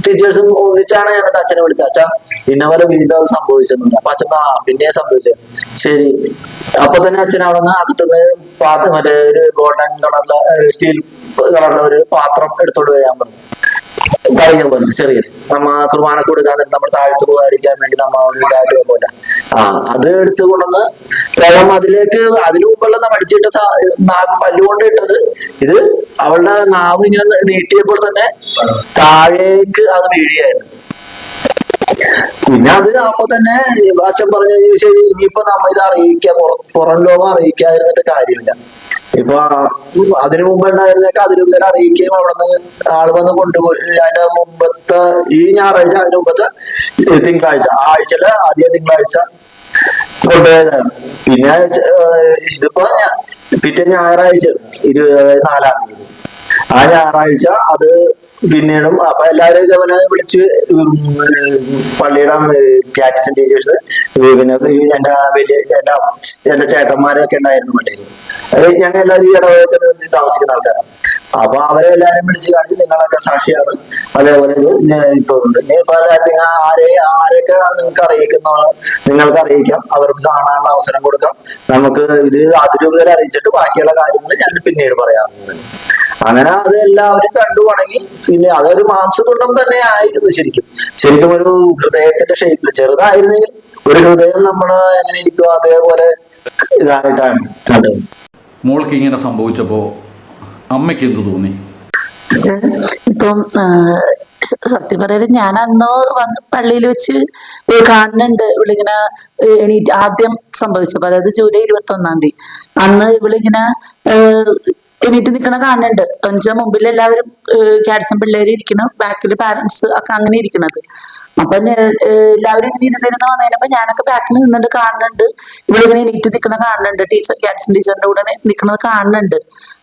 ടീച്ചേഴ്സും ഒന്നിച്ചാണ് ഞാൻ അച്ഛനെ വിളിച്ചത്. അച്ഛൻ ഇന്ന പോലെ വീണ്ടും അത് സംഭവിച്ചെന്നുണ്ട് അപ്പൊ അച്ഛൻ ആ പിന്നെ സംഭവിച്ചത് ശരി. അപ്പൊ തന്നെ അച്ഛൻ അവിടെ നിന്ന് അകത്തുള്ള പാത്രം മറ്റേ ഒരു ഗോൾഡൻ കളറിലെ സ്റ്റീൽ കളറിലെ ഒരു പാത്രം എടുത്തോണ്ട് വരാൻ പറഞ്ഞു. കഴിക്കാൻ പോലെ ചെറിയ നമ്മ കുർബാന കൊടുക്കാൻ നമ്മൾ താഴ്ത്തു പോകാതിരിക്കാൻ വേണ്ടി നമ്മ കാറ്റ് വെക്കൂല ആ അത് എടുത്തു കൊണ്ടുവന്ന് വെള്ളം അതിലേക്ക് അതിനു മുമ്പുള്ള നമ്മൾ അടിച്ചിട്ട പല്ലുകൊണ്ട് ഇട്ടത് ഇത് അവളുടെ നാവ് ഇങ്ങനെ നീട്ടിയപ്പോൾ തന്നെ താഴേക്ക് അത് വീഴിയായിരുന്നു പിന്നെ അത് അപ്പൊ തന്നെ അച്ഛൻ പറഞ്ഞു ശരി ഇനിയിപ്പോ നമ്മ ഇത് അറിയിക്കുക പുറ- ലോകം അറിയിക്കാതിരുന്നിട്ട് കാര്യമില്ല. ഇപ്പൊ അതിനു മുമ്പ് ഉണ്ടായിരുന്നേക്ക് അതിനു മുമ്പ് അറിയിക്കുകയും അവിടെ നിന്ന് ആൾ വന്ന് കൊണ്ടുപോയി അതിന്റെ മുമ്പത്തെ ഈ ഞായറാഴ്ച അതിന് മുമ്പത്തെ തിങ്കളാഴ്ച ആഴ്ചയിൽ ആദ്യ തിങ്കളാഴ്ച കൊണ്ടുപോയതാണ്. പിന്നെ ഇതിപ്പോ പിറ്റേ ഞായറാഴ്ച ഇരുപത് നാലാം തീയതി. ആ ഞായറാഴ്ച അത് പിന്നീടും അപ്പൊ എല്ലാവരും അവനെ വിളിച്ച് പള്ളിയുടെ കാറ്റസൻ ടീച്ചേഴ്സ് പിന്നെ എന്റെ വലിയ എന്റെ എന്റെ ചേട്ടന്മാരൊക്കെ ഉണ്ടായിരുന്നു പള്ളിയിൽ ഞങ്ങൾ എല്ലാവരും ഈ ഇടവകത്തിൽ താമസിക്കുന്ന ആൾക്കാരാണ് അപ്പൊ അവരെ എല്ലാരും വിളിച്ച് കാണിച്ച് നിങ്ങളൊക്കെ സാക്ഷിയാണ്. അതേപോലെ ഇപ്പൊ ഇപ്പൊ നിങ്ങൾ ആരെ ആരൊക്കെ നിങ്ങൾക്ക് അറിയിക്കുന്ന നിങ്ങൾക്ക് അറിയിക്കാം. അവർക്ക് കാണാനുള്ള അവസരം കൊടുക്കാം. നമുക്ക് ഇത് അതിരൂപതയിൽ അറിയിച്ചിട്ട് ബാക്കിയുള്ള കാര്യങ്ങൾ ഞാൻ പിന്നീട് പറയാറുണ്ട്. അങ്ങനെ അത് എല്ലാവരും കണ്ടു തുടങ്ങി പിന്നെ അതൊരു മാംസതുണ്ടം തന്നെ ആയിരുന്നു ശരിക്കും. ശരിക്കും ഒരു ഹൃദയത്തിന്റെ ഷേപ്പിൽ ചെറുതായിരുന്നെങ്കിൽ ഒരു ഹൃദയം നമ്മൾ എങ്ങനെ ഇരിക്കും അതേപോലെ ഇതായിട്ടാണ്. കണ്ടത് മോൾക്ക് ഇങ്ങനെ സംഭവിച്ചപ്പോ അമ്മയ്ക്ക് എന്ത് തോന്നി? ഇപ്പം സത്യം പറയാൻ ഞാൻ അന്ന് വന്ന് പള്ളിയിൽ വെച്ച് കാണുന്നുണ്ട്. ഇവളിങ്ങനെ എണീറ്റ് ആദ്യം സംഭവിച്ചപ്പോ അതായത് ജൂലൈ ഇരുപത്തി ഒന്നാം തീയതി. അന്ന് ഇവളിങ്ങനെ എണീറ്റ് നിൽക്കണ കാണുന്നുണ്ട്. എന്നുവെച്ചാൽ മുമ്പിൽ എല്ലാവരും ക്യാഡ്സം പിള്ളേർ ഇരിക്കണം ബാക്കിൽ പാരന്റ്സ് ഒക്കെ അങ്ങനെ ഇരിക്കണത് അപ്പൊ എല്ലാവരും ഇങ്ങനെ ഇരുന്നിരുന്ന് വന്നതിനപ്പോ ഞാനൊക്കെ ബാക്കിൽ നിന്നിട്ട് കാണുന്നുണ്ട്. ഇവളിങ്ങനെ എണീറ്റ് നിൽക്കണ കാണുന്നുണ്ട്. ടീച്ചർ ക്യാൻസർ ടീച്ചറിന്റെ കൂടെ നിൽക്കുന്നത് കാണുന്നുണ്ട്.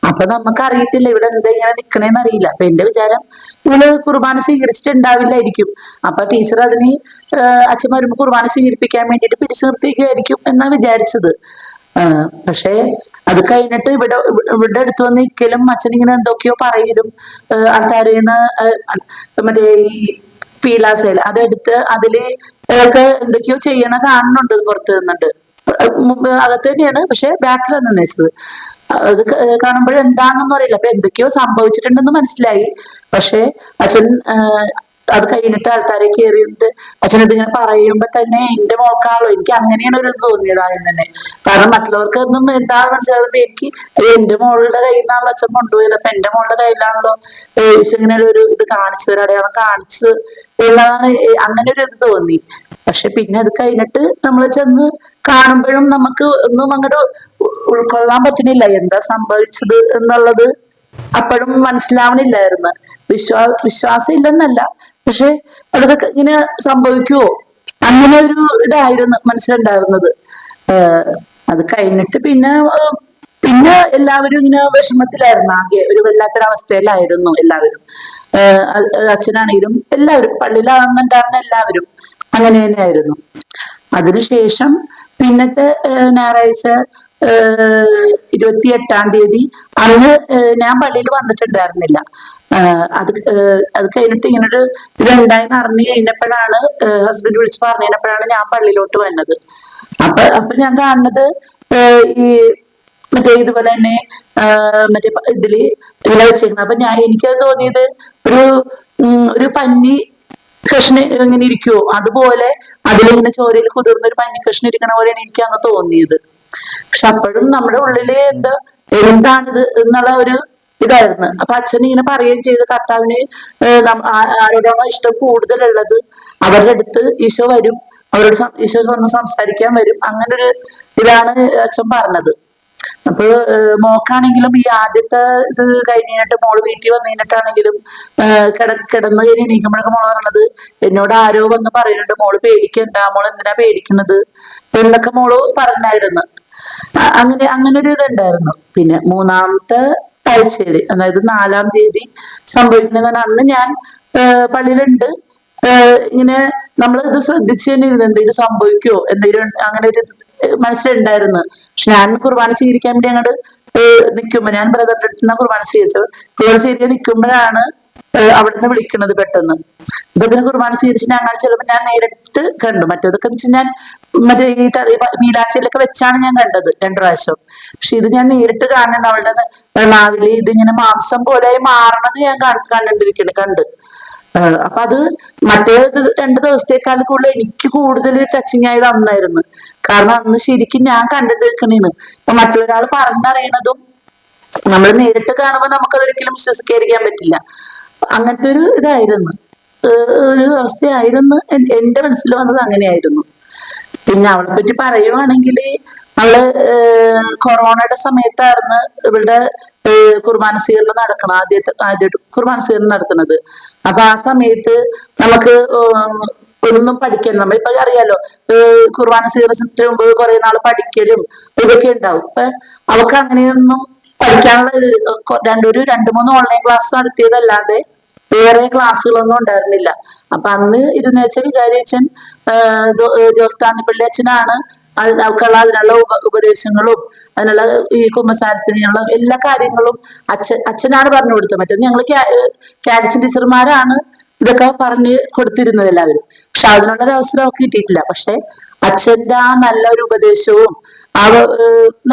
അപ്പൊ നമുക്ക് അറിയത്തില്ല ഇവിടെ എന്താ ഇങ്ങനെ നിൽക്കണേന്ന് അറിയില്ല. അപ്പൊ എന്റെ വിചാരം ഇവൾ കുർബാന സ്വീകരിച്ചിട്ടുണ്ടാവില്ലായിരിക്കും. അപ്പൊ ടീച്ചർ അതിന് അച്ഛൻ വരുമ്പോ കുർബാന സ്വീകരിപ്പിക്കാൻ വേണ്ടിയിട്ട് പിടിച്ചു ആയിരിക്കും എന്നാ വിചാരിച്ചത്. പക്ഷേ അത് കഴിഞ്ഞിട്ട് ഇവിടെ ഇവിടെ അടുത്ത് വന്ന് നിൽക്കലും അച്ഛൻ ഇങ്ങനെ എന്തൊക്കെയോ പറയലും ആൾക്കാരെന്ന് മറ്റേ ഈ പീലാസേൽ അതെടുത്ത് അതിൽ ഒക്കെ എന്തൊക്കെയോ ചെയ്യണ കാണുന്നുണ്ട് പുറത്ത് നിന്നിട്ട്. മുമ്പ് അകത്ത് തന്നെയാണ് പക്ഷെ ബാക്കിലാണ് നിന്നേച്ചത്. അത് കാണുമ്പോഴെന്താണെന്നൊന്നും അറിയില്ല. അപ്പൊ എന്തൊക്കെയോ സംഭവിച്ചിട്ടുണ്ടെന്ന് മനസ്സിലായി. പക്ഷെ അച്ഛൻ അത് കഴിഞ്ഞിട്ട് ആൾക്കാരെ കയറിയിട്ട് അച്ഛൻ ഇങ്ങനെ പറയുമ്പോ തന്നെ എന്റെ മോക്കാണല്ലോ എനിക്ക് അങ്ങനെയാണ് ഒരു തോന്നിയത് ആദ്യം തന്നെ. കാരണം മറ്റുള്ളവർക്കൊന്നും ഒന്നും മനസ്സിലാകുമ്പോ എനിക്ക് "ഏയ് എന്റെ മോളുടെ കയ്യിൽ നിന്നാണല്ലോ അച്ഛൻ കൊണ്ടുപോയത്. അപ്പൊ എന്റെ മോളുടെ കയ്യിലാണല്ലോ യേശു ഇങ്ങനെ ഒരു ഇത് കാണിച്ചത് ഒരു അടയാളം കാണിച്ച് എന്നതാണ് അങ്ങനെ ഒരു ഇത് തോന്നി. പക്ഷെ പിന്നെ അത് കഴിഞ്ഞിട്ട് നമ്മൾ ചെന്ന് കാണുമ്പോഴും നമുക്ക് ഒന്നും അങ്ങോട്ട് ഉൾക്കൊള്ളാൻ പറ്റുന്നില്ല. എന്താ സംഭവിച്ചത് എന്നുള്ളത് അപ്പോഴും മനസ്സിലാവണില്ലായിരുന്നു വിശ്വാ വിശ്വാസം ഇല്ലെന്നല്ല. പക്ഷെ അതൊക്കെ ഇങ്ങനെ സംഭവിക്കുവോ? അങ്ങനെ ഒരു ഇതായിരുന്നു മനസ്സിലുണ്ടായിരുന്നത്. അത് കഴിഞ്ഞിട്ട് പിന്നെ പിന്നെ എല്ലാവരും ഇങ്ങനെ വിഷമത്തിലായിരുന്നു. ആകെ ഒരു വല്ലാത്തൊരവസ്ഥയിലായിരുന്നു എല്ലാവരും. അച്ഛനാണെങ്കിലും എല്ലാവരും പള്ളിയിലാവുന്നുണ്ടായിരുന്ന എല്ലാവരും അങ്ങനെ തന്നെയായിരുന്നു. അതിനുശേഷം പിന്നത്തെ ഞായറാഴ്ച ഇരുപത്തി എട്ടാം തീയതി അന്ന് ഞാൻ പള്ളിയിൽ വന്നിട്ടുണ്ടായിരുന്നില്ല. അത് അത് കഴിഞ്ഞിട്ട് ഇങ്ങനൊരു ഇതുണ്ടായെന്ന് അറിഞ്ഞു കഴിഞ്ഞപ്പോഴാണ് ഹസ്ബൻഡ് വിളിച്ച് പറഞ്ഞു ഞാൻ പള്ളിയിലോട്ട് വന്നത്. അപ്പൊ അപ്പൊ ഞാൻ കാണുന്നത് ഈ മറ്റേ ഇതുപോലെ തന്നെ മറ്റേ ഇതിൽ ഇവിടെ വെച്ചേക്കുന്നത്. അപ്പൊ ഞാൻ എനിക്കത് തോന്നിയത് ഒരു ഒരു പന്നി കഷ്ണ ഇങ്ങനെ ഇരിക്കുവോ? അതുപോലെ അതിലിങ്ങനെ ചോരയിൽ കുതിർന്ന ഒരു പന്നി കഷ്ണം ഇരിക്കണ പോലെയാണ് എനിക്ക് അന്ന് തോന്നിയത്. പക്ഷെ അപ്പോഴും നമ്മുടെ ഉള്ളിൽ എന്താ എന്താണിത് എന്നുള്ള ഒരു ഇതായിരുന്നു. അപ്പൊ അച്ഛൻ ഇങ്ങനെ പറയുകയും ചെയ്ത് കർത്താവിന് ആരോടാണോ ഇഷ്ടം കൂടുതലുള്ളത് അവരുടെ അടുത്ത് ഈശോ വരും അവരോട് ഈശോ വന്ന് സംസാരിക്കാൻ വരും. അങ്ങനെ ഒരു ഇതാണ് അച്ഛൻ പറഞ്ഞത്. അപ്പൊ ഏഹ് മോക്കാണെങ്കിലും ഈ ആദ്യത്തെ ഇത് കഴിഞ്ഞിട്ട് മോൾ വീട്ടിൽ വന്നു കഴിഞ്ഞിട്ടാണെങ്കിലും കിട കിടന്ന് കഴിഞ്ഞ് നീക്കുമ്പോഴൊക്കെ മോൾ പറഞ്ഞത് എന്നോട് ആരോ വന്ന് പറയുന്നുണ്ട് മോൾ പേടിക്കണ്ട മോൾ എന്തിനാ പേടിക്കുന്നത്? എന്നൊക്കെ മോൾ പറഞ്ഞായിരുന്നു. അങ്ങനെ അങ്ങനെ ഒരു ഇതുണ്ടായിരുന്നു. പിന്നെ മൂന്നാമത്തെ ആഴ്ചയിൽ അതായത് നാലാം തീയതി സംഭവിക്കുന്നത് അന്ന് ഞാൻ പള്ളിയിലുണ്ട്. ഇങ്ങനെ നമ്മൾ ഇത് ശ്രദ്ധിച്ചു തന്നെ ഇരുന്നുണ്ട് ഇത് സംഭവിക്കുമോ എന്തെങ്കിലും അങ്ങനെ ഒരു മനസ്സിലുണ്ടായിരുന്നു. പക്ഷെ ഞാൻ കുർബാന സ്വീകരിക്കാൻ വേണ്ടി അങ്ങോട്ട് നിൽക്കുമ്പോ ഞാൻ ബ്രദറിന്റെ അടുത്ത് നിന്ന് കുർബാന സ്വീകരിച്ചത്. കുർബാന സ്വീകരിക്കാൻ നിൽക്കുമ്പോഴാണ് അവിടുന്ന് വിളിക്കുന്നത് പെട്ടെന്ന്. അപ്പൊ ഇതിന് കുർബാന സ്വീകരിച്ച് ഞാൻ അങ്ങനെ ചിലപ്പോൾ ഞാൻ നേരിട്ട് കണ്ടു. മറ്റേതൊക്കെ വെച്ചാൽ ഞാൻ മറ്റേ ഈ തറി മീലാശയിലൊക്കെ വെച്ചാണ് ഞാൻ കണ്ടത് രണ്ടു പ്രാവശ്യം. പക്ഷെ ഇത് ഞാൻ നേരിട്ട് കാണുന്നുണ്ട്. അവളുടെ വെള്ളാവിൽ ഇതിങ്ങനെ മാംസം പോലെ മാറണത് ഞാൻ കാ- കണ്ടിരിക്കുന്നു കണ്ട്. അപ്പൊ അത് മറ്റേ രണ്ട് ദിവസത്തേക്കാൾ കൂടുതൽ എനിക്ക് കൂടുതൽ ടച്ചിങ് ആയത് അന്നായിരുന്നു. കാരണം അന്ന് ശരിക്കും ഞാൻ കണ്ടിട്ട് നിൽക്കണേന്ന് ഇപ്പൊ മറ്റൊരാൾ പറഞ്ഞറിയണതും നമ്മൾ നേരിട്ട് കാണുമ്പോൾ നമുക്കതൊരിക്കലും വിശ്വസിക്കാതിരിക്കാൻ പറ്റില്ല. അങ്ങനത്തെ ഒരു ഇതായിരുന്നു. ഒരു അവസ്ഥയായിരുന്നു എന്റെ മനസ്സിൽ വന്നത് അങ്ങനെയായിരുന്നു. പിന്നെ അവളെ പറ്റി പറയുവാണെങ്കിൽ അവൾ കൊറോണയുടെ സമയത്തായിരുന്നു ഇവളുടെ കുർബാന സ്വീകരണം നടക്കണം ആദ്യത്തെ ആദ്യമായിട്ട് കുർബാന സ്വീകരണം നടക്കുന്നത്. അപ്പൊ ആ സമയത്ത് നമുക്ക് ഒന്നും നമ്മൾ ഇപ്പൊ അറിയാലോ കുർബാന സ്വീകരണത്തിന് മുമ്പ് കുറെ നാൾ പഠിക്കലും ഇതൊക്കെ ഉണ്ടാവും. അപ്പൊ അവൾക്ക് അങ്ങനെയൊന്നും പഠിക്കാനുള്ള രണ്ടൊരു രണ്ടു മൂന്ന് ഓൺലൈൻ ക്ലാസ് നടത്തിയതല്ലാതെ വേറെ ക്ലാസ്സുകളൊന്നും ഉണ്ടായിരുന്നില്ല. അപ്പൊ അന്ന് ഇരുന്നേച്ച വികാരി ജോസ്ഥാനപ്പള്ളി അച്ഛനാണ് അത് അവക്കുള്ള അതിനുള്ള ഉപ ഉപദേശങ്ങളും അതിനുള്ള ഈ കുമ്പസാരത്തിനുള്ള എല്ലാ കാര്യങ്ങളും അച്ഛൻ അച്ഛനാണ് പറഞ്ഞു കൊടുത്തത്. മറ്റേ ഞങ്ങൾ ക്യാഡ്സ് ടീച്ചർമാരാണ് ഇതൊക്കെ പറഞ്ഞ് കൊടുത്തിരുന്നത് എല്ലാവരും. പക്ഷെ അതിനുള്ള ഒരു അവസരം അവർക്ക് കിട്ടിയിട്ടില്ല. പക്ഷെ അച്ഛന്റെ ആ നല്ല ഒരു ഉപദേശവും അവ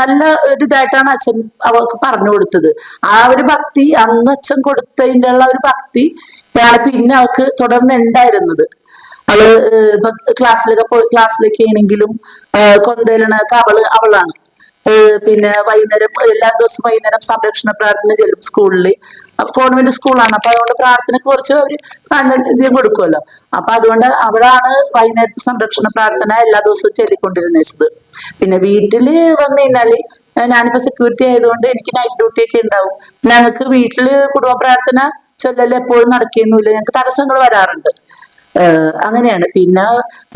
നല്ല ഒരു ഇതായിട്ടാണ് അച്ഛൻ അവൾക്ക് പറഞ്ഞു കൊടുത്തത്. ആ ഒരു ഭക്തി അന്ന് അച്ഛൻ കൊടുത്തതിന്റെ ഉള്ള ഒരു ഭക്തി പിന്നെ അവൾക്ക് തുടർന്ന് ഉണ്ടായിരുന്നത്. അവൾ ക്ലാസ്സിലൊക്കെ പോയി ക്ലാസ്സിലൊക്കെ ആണെങ്കിലും കൊന്തേലണൊക്കെ അവൾ അവളാണ്. പിന്നെ വൈകുന്നേരം എല്ലാ ദിവസവും വൈകുന്നേരം സംരക്ഷണ പ്രാർത്ഥന ചെല്ലും സ്കൂളിൽ. കോൺവെന്റ് സ്കൂളാണ്. അപ്പൊ അതുകൊണ്ട് പ്രാർത്ഥന കുറച്ച് അവർ ഇത് കൊടുക്കുമല്ലോ. അപ്പൊ അതുകൊണ്ട് അവളാണ് വൈകുന്നേരത്തെ സംരക്ഷണ പ്രാർത്ഥന എല്ലാ ദിവസവും ചൊല്ലിക്കൊണ്ടിരുന്നത് പിന്നെ വീട്ടിൽ വന്നു കഴിഞ്ഞാൽ ഞാനിപ്പോ സെക്യൂരിറ്റി ആയതുകൊണ്ട് എനിക്ക് നൈറ്റ് ഡ്യൂട്ടി ഒക്കെ ഉണ്ടാവും. ഞങ്ങൾക്ക് വീട്ടിൽ കുടുംബ പ്രാർത്ഥന ചൊല്ലൽ എപ്പോഴും നടക്കുന്നില്ല ഞങ്ങൾക്ക് തടസ്സങ്ങൾ വരാറുണ്ട്. അങ്ങനെയാണ്. പിന്നെ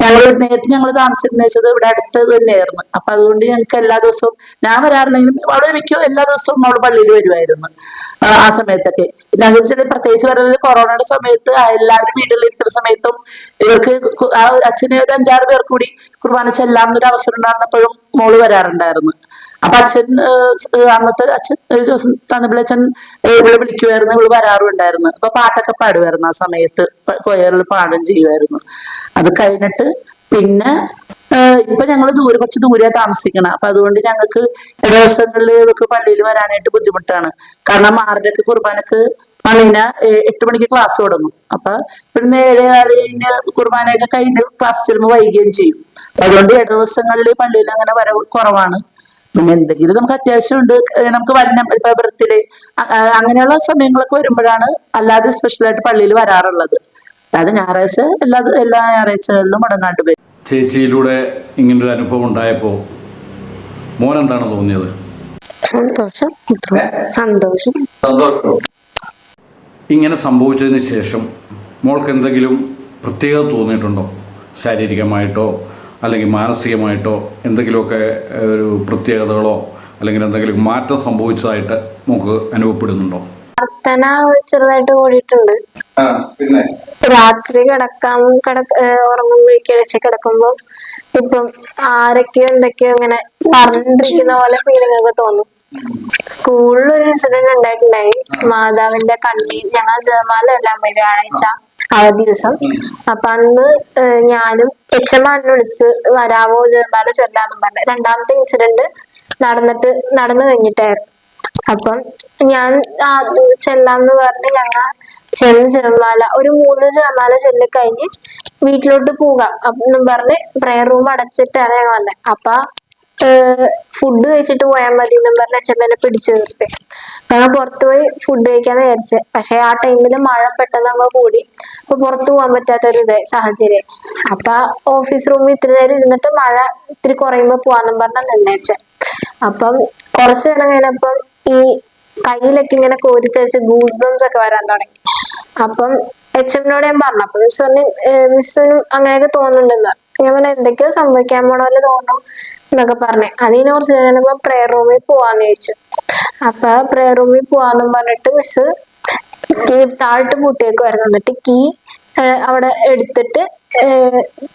ഞങ്ങൾ നേരത്തെ ഞങ്ങൾ താമസിച്ചിരുന്നത് ഇവിടെ അടുത്ത് തന്നെയായിരുന്നു അപ്പൊ അതുകൊണ്ട് ഞങ്ങൾക്ക് എല്ലാ ദിവസവും ഞാൻ വരാറുണ്ടെങ്കിലും അവിടെ മിക്ക എല്ലാ ദിവസവും അവിടെ പള്ളിയിൽ വരുമായിരുന്നു ആ സമയത്തൊക്കെ. പിന്നെ അത് വെച്ചാൽ പ്രത്യേകിച്ച് പറയുന്നത് കൊറോണയുടെ സമയത്ത് എല്ലാവരും വീട്ടിലിരിക്കുന്ന സമയത്തും ഇവർക്ക് ആ അച്ഛന് ഒരു അഞ്ചാറ് പേർ കൂടി കുർബാന ചെല്ലാമെന്നൊരു അവസരം ഉണ്ടായിരുന്നപ്പോഴും മോൾ വരാറുണ്ടായിരുന്നു. അപ്പൊ അച്ഛൻ അന്നത്തെ അച്ഛൻ തന്നപ്പിള്ള അച്ഛൻ ഇവിടെ വിളിക്കുമായിരുന്നു ഇവിടെ വരാറുണ്ടായിരുന്നു. അപ്പൊ പാട്ടൊക്കെ പാടുമായിരുന്നു ആ സമയത്ത് കൊയറിൽ പാടും ചെയ്യുമായിരുന്നു അത് കഴിഞ്ഞിട്ട് പിന്നെ ഇപ്പൊ ഞങ്ങൾ ദൂരെ കുറച്ച് ദൂരെ താമസിക്കണം. അപ്പൊ അതുകൊണ്ട് ഞങ്ങൾക്ക് ദിവസങ്ങളിൽ ഇതൊക്കെ പള്ളിയിൽ വരാനായിട്ട് ബുദ്ധിമുട്ടാണ്. കാരണം ആറരക്ക് കുർബാനക്ക് പള്ളിന് എട്ട് മണിക്ക് ക്ലാസ് തുടങ്ങും. അപ്പൊ ഇവിടുന്ന് ഏഴ് കാൽ കഴിഞ്ഞ് കുർബാനയൊക്കെ കഴിഞ്ഞ് ക്ലാസ് ചെല്ലുമ്പോൾ വൈകുകയും ചെയ്യും. അതുകൊണ്ട് ഇട ദിവസങ്ങളിൽ പള്ളിയിൽ അങ്ങനെ വരവ് കുറവാണ്. പിന്നെ എന്തെങ്കിലും നമുക്ക് അത്യാവശ്യമുണ്ട് നമുക്ക് വന്നം ഇപ്പൊ അങ്ങനെയുള്ള സമയങ്ങളൊക്കെ വരുമ്പോഴാണ് അല്ലാതെ സ്പെഷ്യലായിട്ട് പള്ളിയിൽ വരാറുള്ളത്. അതായത് ഞായറാഴ്ച എല്ലാ എല്ലാ ഞായറാഴ്ചകളിലും മുടങ്ങാണ്ട് വരും. ചേച്ചിയിലൂടെ ഇങ്ങനൊരു അനുഭവം ഉണ്ടായപ്പോൾ മോൻ എന്താണ് തോന്നിയത്? സന്തോഷം. സന്തോഷം. ഇങ്ങനെ സംഭവിച്ചതിന് ശേഷം മോൾക്ക് എന്തെങ്കിലും പ്രത്യേകത തോന്നിയിട്ടുണ്ടോ? ശാരീരികമായിട്ടോ അല്ലെങ്കിൽ മാനസികമായിട്ടോ എന്തെങ്കിലുമൊക്കെ ഒരു പ്രത്യേകതകളോ അല്ലെങ്കിൽ എന്തെങ്കിലും മാറ്റം സംഭവിച്ചതായിട്ട് നമുക്ക് അനുഭവപ്പെടുന്നുണ്ടോ? പ്രാർത്ഥന ചെറുതായിട്ട് കൂടിയിട്ടുണ്ട്. രാത്രി കിടക്കാൻ കിടക്ക ഉറങ്ങുമ്പോഴേക്ക് ഇഴച്ച് കിടക്കുമ്പോ ഇപ്പം ആരൊക്കെയോ എന്തൊക്കെയോ ഇങ്ങനെ പറഞ്ഞിരിക്കുന്ന പോലെ ഫീലിംഗ് ഒക്കെ തോന്നും. സ്കൂളിൽ ഒരു ഇൻസിഡന്റ് ഉണ്ടായിട്ടുണ്ടായി. മാതാവിന്റെ കണ്ണി ഞങ്ങൾ ജർമാല എല്ലാം പോയി വ്യാഴാഴ്ച അവധി ദിവസം. അപ്പൊ അന്ന് ഞാനും എം വിളിച്ച് വരാവോ ജപമാല ചൊല്ലാന്നും പറഞ്ഞു രണ്ടാമത്തെ ഇൻസിഡന്റ് നടന്നിട്ട് നടന്നു കഴിഞ്ഞിട്ടായിരുന്നു. അപ്പം ഞാൻ ആ ചെല്ലാന്ന് പറഞ്ഞ് ഞങ്ങ ചെന്ന് ചെറുമാല ഒരു മൂന്ന് ചെറുമാല ചൊല്ലിക്കഴിഞ്ഞ് വീട്ടിലോട്ട് പോകാം. അപ്പൊ പറഞ്ഞ് പ്രയർ റൂം അടച്ചിട്ടാണ് ഞങ്ങൾ വന്നത് അപ്പൊ ഫുഡ് കഴിച്ചിട്ട് പോയാൽ മതി എന്നും പറഞ്ഞ് അച്ഛമ്മേനെ പിടിച്ചു നിർത്തി. ഞങ്ങൾ പുറത്തു പോയി ഫുഡ് കഴിക്കാന്ന് വിചാരിച്ചത് പക്ഷെ ആ ടൈമിൽ മഴ പെട്ടെന്ന് അങ്ങ് കൂടി. അപ്പൊ പുറത്തു പോകാൻ പറ്റാത്തൊരു ഇത് സാഹചര്യം. അപ്പൊ ഓഫീസ് റൂമിൽ ഇത്ര നേരം ഇരുന്നിട്ട് മഴ ഇത്തിരി കുറയുമ്പോ പോവാന്നും പറഞ്ഞ നിർണയിച്ച അപ്പം കുറച്ചു നേരം കഴിഞ്ഞപ്പം ഈ കയ്യിലൊക്കെ ഇങ്ങനെ കോരി തേച്ച് ഗൂസ് ബംസ് ഒക്കെ വരാൻ തുടങ്ങി. അപ്പം എച്ച് എമ്മിനോട് ഞാൻ പറഞ്ഞു. അപ്പൊ മിസ് പറഞ്ഞു മിസ്സിനും അങ്ങനെയൊക്കെ തോന്നുന്നുണ്ടെന്ന്. ഞാൻ എന്തൊക്കെയോ സംഭവിക്കാൻ പോണ തോന്നുന്നു. എന്നൊക്കെ പറഞ്ഞു. അതിനെ കുറച്ച് കഴിഞ്ഞപ്പോ പ്രെയർ റൂമിൽ പോവാന്ന് ചോദിച്ചു അപ്പൊ പ്രെയർ റൂമിൽ പോവാന്നും പറഞ്ഞിട്ട് മിസ് കീ താഴ്ത്ത് പൂട്ടിയേക്കുമായിരുന്നു എന്നിട്ട് കീ അവിടെ എടുത്തിട്ട്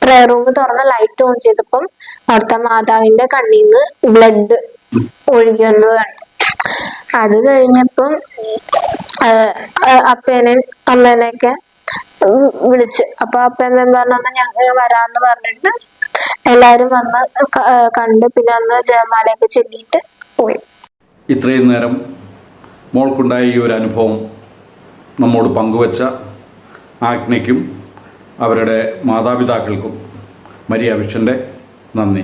പ്രെയർ റൂം തുറന്ന് ലൈറ്റ് ഓൺ ചെയ്തപ്പം അവിടുത്തെ മാതാവിന്റെ കണ്ണിൽ നിന്ന് ബ്ലഡ് ഒഴുകി വന്നത് കണ്ടു. അത് കഴിഞ്ഞപ്പം അപ്പേനെയും അമ്മേനെയൊക്കെ വിളിച്ച്. അപ്പൊ അപ്പയമ്മയും പറഞ്ഞു ഞങ്ങൾ വരാന്ന് പറഞ്ഞിട്ട് എല്ലാരും വന്ന് കണ്ട് പിന്നെ അന്ന് ജയമാലയൊക്കെ ചൊല്ലിയിട്ട് പോയി. ഇത്രയും നേരം മോൾക്കുണ്ടായ ഈ ഒരു അനുഭവം നമ്മോട് പങ്കുവച്ച ആജ്ഞയ്ക്കും അവരുടെ മാതാപിതാക്കൾക്കും മരിയ വിഷന്റെ നന്ദി.